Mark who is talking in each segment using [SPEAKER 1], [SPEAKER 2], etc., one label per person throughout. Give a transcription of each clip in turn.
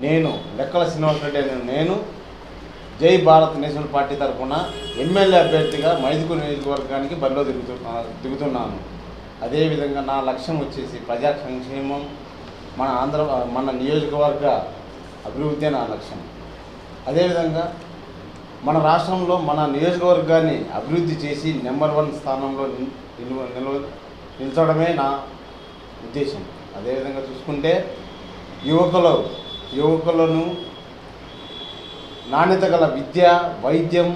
[SPEAKER 1] నేను లెక్కల శ్రీనివాసరెడ్డి అనే నేను జై భారత్ నేషనల్ పార్టీ తరఫున ఎమ్మెల్యే అభ్యర్థిగా మైదుకు నియోజకవర్గానికి బరిలో దిగుతు దిగుతున్నాను. అదేవిధంగా నా లక్ష్యం వచ్చేసి ప్రజా సంక్షేమం మన ఆంధ్ర మన నియోజకవర్గ అభివృద్ధి నా లక్ష్యం. అదేవిధంగా మన రాష్ట్రంలో మన నియోజకవర్గాన్ని అభివృద్ధి చేసి నెంబర్ వన్ స్థానంలో నిల్- నిల్వ నిల్వ నా ఉద్దేశం. అదేవిధంగా చూసుకుంటే యువకులు యువకులను నాణ్యత గల విద్య వైద్యం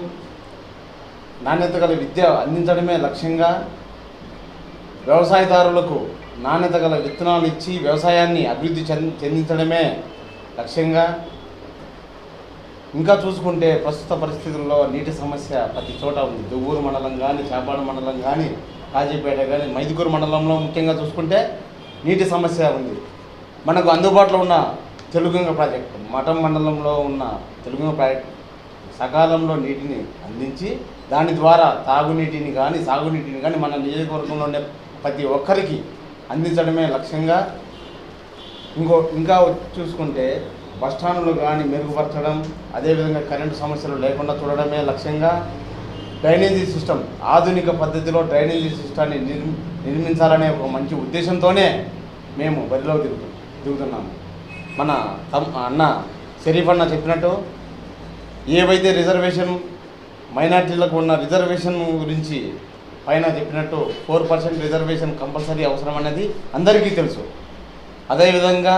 [SPEAKER 1] నాణ్యత గల విద్య అందించడమే లక్ష్యంగా వ్యవసాయదారులకు నాణ్యత గల విత్తనాలు ఇచ్చి వ్యవసాయాన్ని అభివృద్ధి చెందించడమే లక్ష్యంగా ఇంకా చూసుకుంటే ప్రస్తుత పరిస్థితుల్లో నీటి సమస్య ప్రతి చోట ఉంది. దువ్వూరు మండలం కానీ చేపాడు మండలం కానీ కాజీపేట కానీ మైదుకూరు మండలంలో ముఖ్యంగా చూసుకుంటే నీటి సమస్య ఉంది. మనకు అందుబాటులో ఉన్న తెలుగుంగ ప్రాజెక్టు. మఠం మండలంలో ఉన్న తెలుగుంగ ప్రాజెక్టు సకాలంలో నీటిని అందించి దాని ద్వారా తాగునీటిని కానీ సాగునీటిని కానీ మన నియోజకవర్గంలో ఉండే ప్రతి ఒక్కరికి అందించడమే లక్ష్యంగా ఇంకో ఇంకా చూసుకుంటే బస్టాండ్లు కానీ మెరుగుపరచడం అదేవిధంగా కరెంటు సమస్యలు లేకుండా చూడడమే లక్ష్యంగా డ్రైనేజీ సిస్టమ్ ఆధునిక పద్ధతిలో డ్రైనేజీ సిస్టాన్ని నిర్మి నిర్మించాలనే ఒక మంచి ఉద్దేశంతోనే మేము బరిలో దిగుతు దిగుతున్నాము. మన తమ్ అన్న షరీఫ్ అన్న చెప్పినట్టు ఏవైతే రిజర్వేషన్ మైనార్టీలకు ఉన్న రిజర్వేషన్ గురించి పైన చెప్పినట్టు ఫోర్ పర్సెంట్ రిజర్వేషన్ కంపల్సరీ అవసరం అనేది అందరికీ తెలుసు. అదేవిధంగా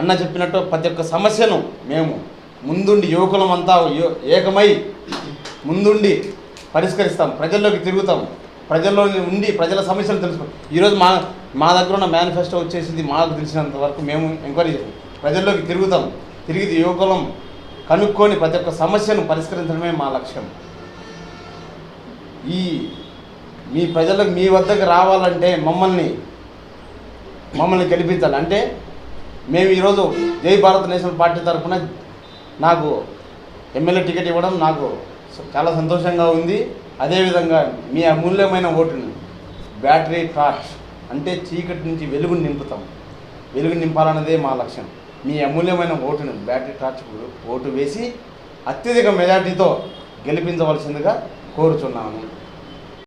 [SPEAKER 1] అన్న చెప్పినట్టు ప్రతి ఒక్క సమస్యను మేము ముందుండి యువకులం అంతా ఏకమై ముందుండి పరిష్కరిస్తాం. ప్రజల్లోకి తిరుగుతాం. ప్రజల్లో ఉండి ప్రజల సమస్యలు తెలుసుకుంటాం. ఈరోజు మా మా దగ్గర ఉన్న మేనిఫెస్టో వచ్చేసింది మాకు తెలిసినంత వరకు మేము ఎంక్వైరీ చేస్తాం. ప్రజల్లోకి తిరుగుతాం. తిరిగి యువకులం కనుక్కొని ప్రతి ఒక్క సమస్యను పరిష్కరించడమే మా లక్ష్యం. ఈ మీ ప్రజలకు మీ వద్దకు రావాలంటే మమ్మల్ని మమ్మల్ని గెలిపించాలి. అంటే మేము ఈరోజు జై భారత్ నేషనల్ పార్టీ తరఫున నాకు ఎమ్మెల్యే టికెట్ ఇవ్వడం నాకు చాలా సంతోషంగా ఉంది. అదేవిధంగా మీ అమూల్యమైన ఓటుని బ్యాటరీ టార్చ్ అంటే చీకటి నుంచి వెలుగుని నింపుతాం. వెలుగు నింపాలన్నదే మా లక్ష్యం. మీ అమూల్యమైన ఓటును బ్యాటరీ టార్చ్కు ఓటు వేసి అత్యధిక మెజార్టీతో గెలిపించవలసిందిగా కోరుచున్నాను.